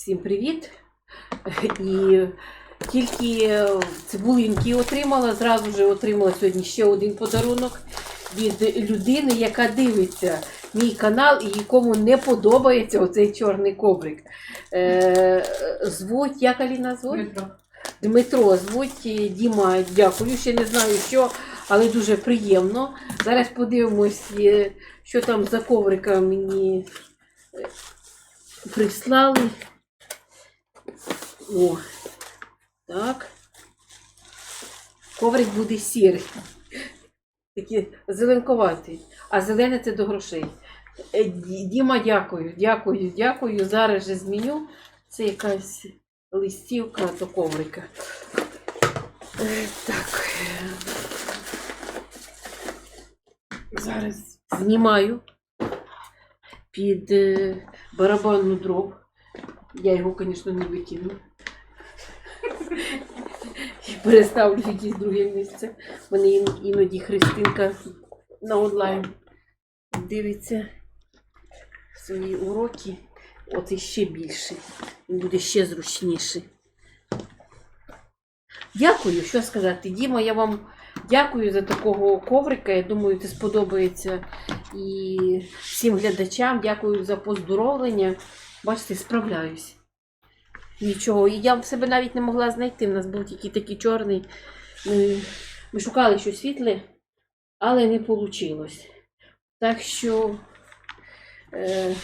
Всім привіт! І тільки цибулинки отримала, зразу ж отримала сьогодні ще один подарунок від людини, яка дивиться мій канал і якому не подобається оцей чорний коврик. Е, звуть, як Аліна звуть? Дмитро. Дмитро звуть Діма, дякую. Ще не знаю що, але дуже приємно. Зараз подивимось, е, що там за коврика мені е, прислали. О, так. Коврик буде сірий. Такий зеленковатий. А зелене це до грошей. Е, Діма, дякую, дякую, дякую. Зараз же зміню. Це якась листівка до коврика. Е, Так. Зараз знімаю під е, барабанну дров. Я його, звісно, не викину. І переставлю в якесь друге місце. Мене ін- іноді Христинка на онлайн дивиться свої уроки. От іще більше. Він буде ще зручніший. Дякую, що сказати. Діма, я вам дякую за такого коврика. Я думаю, це сподобається і всім глядачам. Дякую за поздоровлення. Бачите, справляюсь. Нічого. І я в себе навіть не могла знайти. У нас був тільки такий чорний. Ми, шукали щось світле, але не вийшло. Так що е,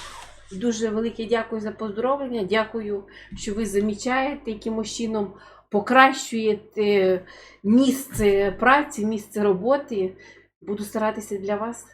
дуже велике дякую за поздоровлення. Дякую, що ви замічаєте, якимось чином покращуєте місце праці, місце роботи. Буду старатися для вас.